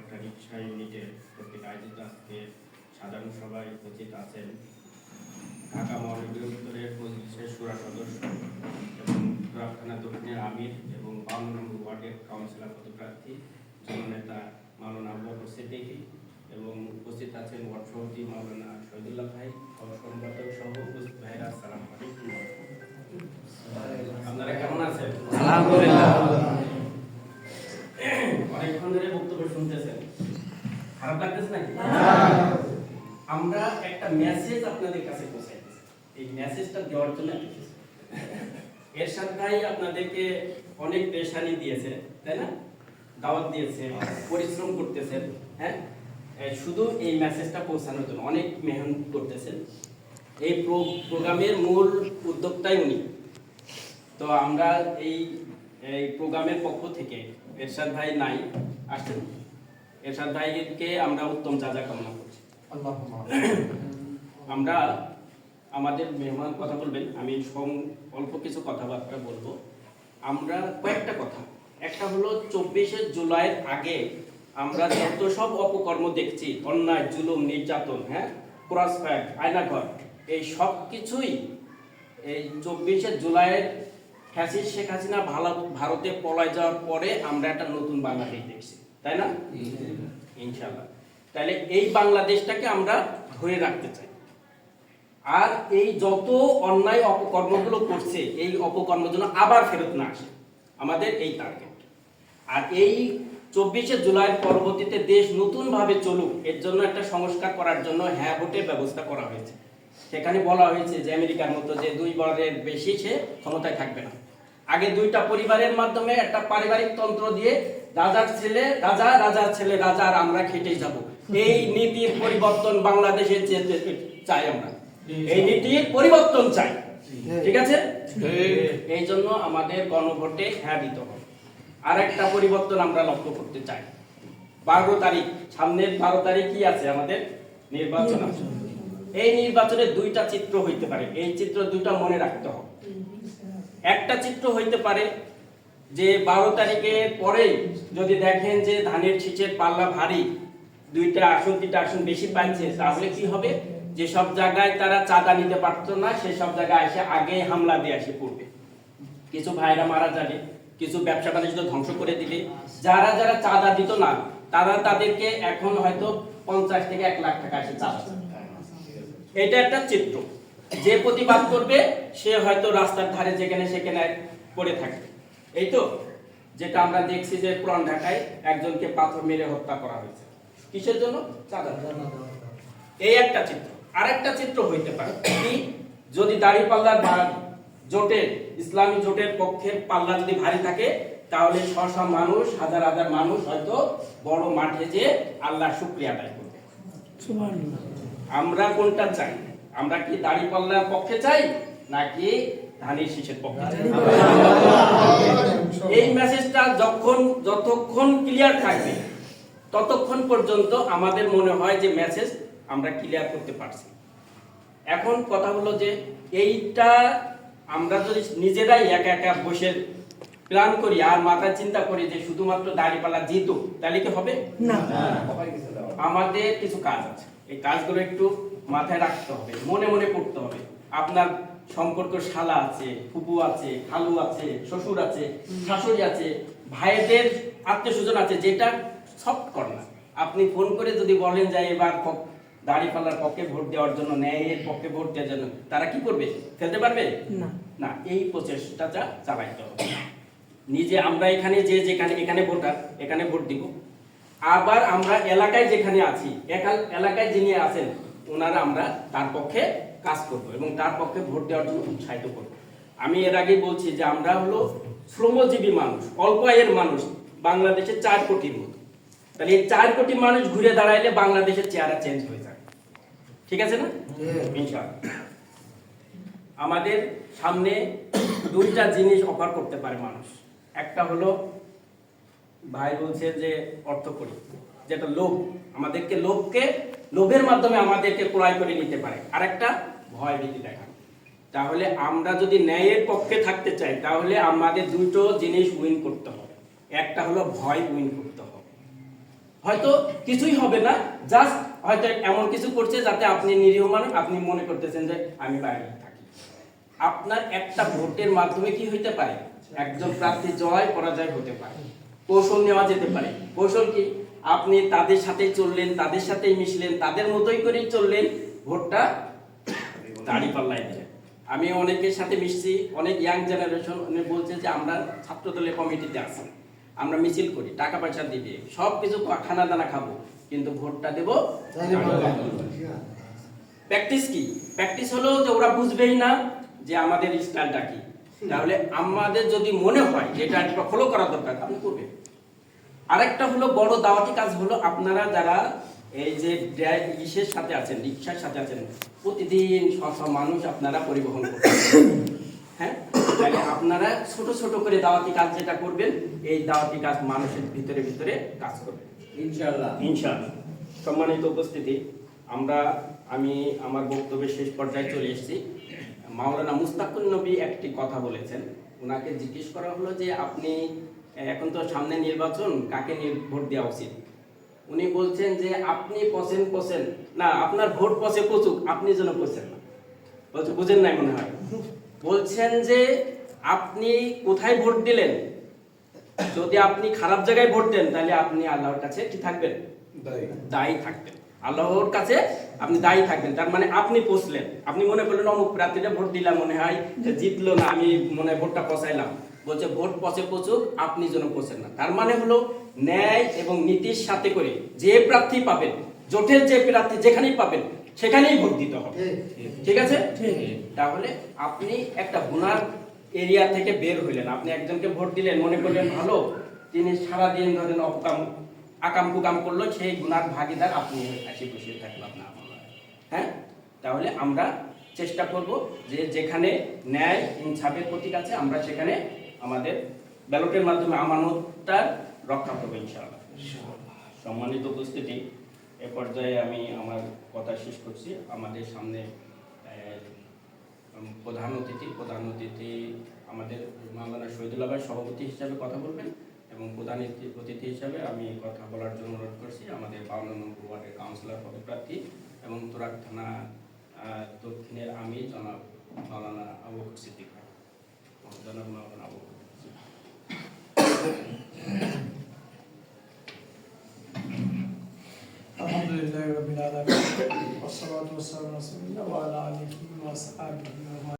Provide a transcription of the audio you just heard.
একটা রিক্সা ইউনিটের কর্তৃক আয়োজিত আজকে সাধারণ সভায় উপস্থিত আছেন। ঢাকা মহানগরী উত্তরের পঁচিশের সুরা সদস্য এবং থানা দক্ষিণের আমির এবং বাউন্ন নম্বর ওয়ার্ডের কাউন্সিলর পদপ্রার্থী জননেতা মাওলানা আবু বকর সিদ্দিকী এবং উপস্থিত আছেন ওয়ার্ড সভাপতি মাওলানা শহীদুল্লাহ ভাই ও সংবাদক সহ উপস্থিত ভাইরা আসসালামু আলাইকুম। আপনারা কেমন আছেন? আলহামদুলিল্লাহ। অনেকক্ষণ ধরে বক্তব্য শুনতেছেন। খারাপ লাগতেছে নাকি? আমরা একটা মেসেজ আপনাদের কাছে পৌঁছাইতেছি। এই মেসেজটা দেওয়ার জন্য। এরশাদ ভাই আপনাদেরকে অনেক পেশানি দিয়েছে তাই না? দাওয়াত দিয়েছে পরিশ্রম করতেছেন হ্যাঁ? শুধু এই মেসেজটা পৌঁছানোর জন্য অনেক মেহনত করতেছেন। এই প্রোগ্রামের মূল উদ্যোক্তাই উনি। তো আমরা এই এই প্রোগ্রামের পক্ষ থেকে এরশাদ ভাই নাই আসছেন। এরশাদ ভাইকে আমরা উত্তম চাজা কামনা করছি। আমরা আমাদের মেহমান কথা বলবেন আমি সং- অল্প কিছু কথাবার্তা বলব। আমরা কয়েকটা কথা। একটা হলো চব্বিশে জুলাইয়ের আগে আমরা যত সব অপকর্ম দেখছি অন্যায় জুলুম নির্যাতন হ্যাঁ ক্রস ফায়ার আয়নাঘর এই সব কিছুই এই চব্বিশে জুলাইয়ের ফ্যাসিস শেখ হাসিনা ভালো ভারতে পলায় যাওয়ার পরে আমরা একটা নতুন বাংলাদেশ দেখছি তাই না? ইনশাল্লাহ তাহলে এই বাংলাদেশটাকে আমরা ধরে রাখতে চাই। আর এই যত অন্যায় অপকর্মগুলো করছে এই অপকর্ম যেন আবার ফেরত না আসে। আমাদের এই টার্গেট আর এই চব্বিশে জুলাই পরবর্তীতে দেশ নতুনভাবে চলুক এর জন্য একটা সংস্কার করার জন্য হ্যাঁ ভোটের ব্যবস্থা করা হয়েছে। সেখানে বলা হয়েছে যে আমেরিকার মতো যে দুই বরের বেশি সে ক্ষমতায় থাকবে না। আগে দুইটা পরিবারের মাধ্যমে একটা পারিবারিক তন্ত্র দিয়ে রাজার ছেলে, রাজা, রাজার ছেলে, রাজা আর আমরা খেটেই যাব। এই নীতির পরিবর্তন বাংলাদেশে চাই আমরা। এই নীতির পরিবর্তন চাই। ঠিক আছে? এই জন্য আমাদের গণভোটে হ্যাঁ দিতে হবে আর একটা পরিবর্তন আমরা লক্ষ্য করতে চাই। বারো তারিখ, সামনের বারো তারিখ কি আছে আমাদের নির্বাচন আছে। এই নির্বাচনে দুইটা চিত্র হইতে পারে। এই চিত্র দুইটা মনে রাখতে হবে। একটা চিত্র হইতে পারে যে বারো তারিখের পরেই যদি দেখেন যে ধানের শীষের পাল্লা ভারী, দুইটা আসন, তিনটা আসন বেশি পাইছে, তাহলে কি হবে? যে সব জায়গায় তারা চাঁদা নিতে পারতো না, সে সব জায়গায় এসে আগে হামলা দিয়ে আসে পড়বে কিছু ভাইরা মারা যাবে, কিছু ব্যবসা বাণিজ্য ধ্বংস করে দিবে। যারা যারা চাঁদা দিত না, তারা তাদেরকে এখন হয়তো পঞ্চাশ থেকে এক লাখ টাকা এসে চাঁদা। এটা একটা চিত্র। যে প্রতিবাদ করবে, সে হয়তো রাস্তার ধারে যেখানে সেখানে পড়ে থাকবে। এই তো? যেটা আমরা দেখছি যে পুরান ঢাকায় একজনকে পাথর মেরে হত্যা করা হয়েছে। কিসের জন্য? এই একটা চিত্র। আরেকটা চিত্র হইতে পারে। কি? যদি দাড়ি পাল্লার জোটের, ইসলামী জোটের পক্ষের পাল্লা যদি ভারী থাকে, তাহলে শ মানুষ, হাজার হাজার মানুষ হয়তো বড় মাঠে যে আল্লাহ শুক্রিয়া আদায় করবে। আমরা কোনটা চাই? আমরা কি দাড়ি পাল্লার পক্ষে চাই নাকি ধানের শীষের পক্ষে চাই? এই মেসেজটা যখন যতক্ষণ ক্লিয়ার থাকবে ততক্ষণ পর্যন্ত আমাদের মনে হয় যে মেসেজ আমরা ক্লিয়ার করতে পারছি। এখন কথা হলো যে এইটা আমরা যদি নিজেরাই একা একা বসে প্ল্যান করি আর মাথায় চিন্তা করি যে শুধুমাত্র দাড়িপাল্লা জিতো তাহলে কি হবে? না। আমাদের কিছু কাজ আছে। এই কাজগুলো একটু মাথায় রাখতে হবে মনে মনে করতে হবে। আপনার সম্পর্ক শালা আছে ফুপু আছে খালু আছে শ্বশুর আছে শাশুড়ি আছে ভাইদের আত্মীয় স্বজন আছে যেটা সব করে না। আপনি ফোন করে যদি বলেন যে এবার দাড়ি পাল্লার পক্ষে ভোট দেওয়ার জন্য ন্যায়ের পক্ষে ভোট দেওয়ার জন্য তারা কি করবে? ফেলতে পারবে? না। না এই প্রচেষ্টাটা চালাইতে হবে। নিজে আমরা এখানে যে যেখানে এখানে ভোটার এখানে ভোট দিব। আবার আমরা এলাকায় যেখানে আছি এলাকায় যিনি আছেন, ওনারা আমরা তার পক্ষে কাজ করব এবং তার পক্ষে ভোট দেওয়ার জন্য উৎসাহিত করব। আমি এর আগে বলছি যে আমরা হলো শ্রমজীবী মানুষ, অল্প আয়ের মানুষ বাংলাদেশে চার কোটির মতো। তাহলে এই চার কোটি মানুষ ঘুরে দাঁড়াইলে বাংলাদেশের চেহারা চেঞ্জ হয়ে যায় ঠিক আছে না? আমাদের সামনে দুইটা জিনিস অফার করতে পারে মানুষ। একটা হলো ভাই বলছে যে অর্থ করি যেটা লোভ, আমাদেরকে লোভকে, লোভের মাধ্যমে আমাদেরকে ক্রয় করে নিতে পারে। আরেকটা ভয় ভীতি দেখানো তাহলে আমরা যদি ন্যায়ের পক্ষে থাকতে চাই, তাহলে আমাদের দুটো জিনিস উইন করতে হবে। একটা হলো ভয় উইন করতে হবে। হয়তো কিছুই হবে না জাস্ট হয়তো এমন কিছু করছে যাতে আপনি নিরীহ মানুষ, আপনি মনে করতেছেন যে আমি বাইরে থাকি। আপনার একটা ভোটের মাধ্যমে কি হইতে পারে? একজন প্রার্থী জয়, পরাজয় হতে পারে। কৌশল নেওয়া যেতে পারে। কৌশল কি? আপনি তাদের সাথে চললেন তাদের সাথেই মিশলেন তাদের মতোই করেই চললেন ভোটটা দাড়ি পাল্লাই দিলেন। আমি অনেকের সাথে মিশছি অনেক ইয়াং জেনারেশন বলছে যে আমরা ছাত্র দলের কমিটিতে আছি আমরা মিছিল করি টাকা পয়সা দিবে সব কিছু খানা দানা খাব কিন্তু ভোটটা দেবো প্র্যাকটিস কি? প্র্যাকটিস হলো যে ওরা বুঝবেই না যে আমাদের স্টাইলটা কি। তাহলে আমাদের যদি মনে হয় যে এটা একটা ফলো করা দরকার আপনি করবেন আরেকটা হলো বড় দাওয়াতি কাজ হলো আপনারা যারা এই যে ইসের সাথে আছেন রিক্সার সাথে আছেন প্রতিদিন শত মানুষ আপনারা পরিবহন করছেন হ্যাঁ? তাহলে আপনারা ছোট ছোট করে দাওয়াতি কাজ যেটা করবেন এই দাওয়াতি কাজ মানুষের ভিতরে ভিতরে কাজ করবে। ইনশাআল্লাহ। ইনশাআল্লাহ। সম্মানিত উপস্থিতি আমরা আমি আমার বক্তব্যের শেষ পর্যায়ে চলে এসেছি। মাওলানা মুস্তাকুল নবী একটি কথা বলেছেন। ওনাকে জিজ্ঞেস করা হলো যে আপনি এখন তো সামনে নির্বাচন কাকে ভোট দেওয়া উচিত? উনি বলছেন যে আপনি পছেন পছেন না আপনার ভোট পচে পচুক আপনি যেন পচেন না। বলছে বুঝেন নাই মনে হয়। বলছেন যে আপনি কোথায় ভোট দিলেন? যদি আপনি খারাপ জায়গায় ভোট দেন তাহলে আপনি আল্লাহর কাছে কি থাকবেন? দায়ী থাকবেন। আল্লাহর কাছে আপনি দায়ী থাকবেন। তার মানে আপনি পৌঁছলেন। আপনি মনে করলেন অমুক প্রার্থীটা ভোট দিলাম মনে হয় যে জিতলো না আমি মনে ভোটটা পচাইলাম বলছে ভোট পচে পচুক আপনি যেন পচেন না। তার মানে হলো ন্যায় এবং নীতির সাথে করে যে প্রার্থী পাবেন জোটের যে প্রার্থী যেখানেই পাবেন সেখানেই ভোট দিতে হবে। ঠিক আছে? তাহলে আপনি একটা গুনার এরিয়া থেকে বের হইলেন। আপনি একজনকে ভোট দিলেন মনে করলেন ভালো তিনি সারাদিন ধরেন অপকাম আকাম কুকাম করল, সেই গুণার ভাগিদার আপনি এসে বসে থাকল আপনার আমল। হ্যাঁ? তাহলে আমরা চেষ্টা করব যে যেখানে ন্যায়, ইনসাফের প্রতীক আছে, আমরা সেখানে আমাদের ব্যালটের মাধ্যমে আমানতটা রক্ষা করব ইনশাআল্লাহ। সম্মানিত উপস্থিতি, এ পর্যায়ে আমি আমার কথা শেষ করছি। আমাদের সামনে প্রধান অতিথি প্রধান অতিথি আমাদের মাওলানা শহীদুল্লাহ সভাপতি হিসাবে কথা বলবেন। এবং প্রধান অতিথি- অতিথি হিসাবে আমি কথা বলার জন্য অনুরোধ করছি আমাদের বাউন্ন নম্বর ওয়ার্ডের কাউন্সিলর পদপ্রার্থী এবং তোরাক থানা আহ, দক্ষিণের আমি জনাব মাওলানা আবু বকর সিদ্দিক ভাই জনাব মাওলানা আবু বকর সিদ্দিক। الحمد لله رب العالمين والصلاة والسلام على رسول الله وعلى آله وصحبه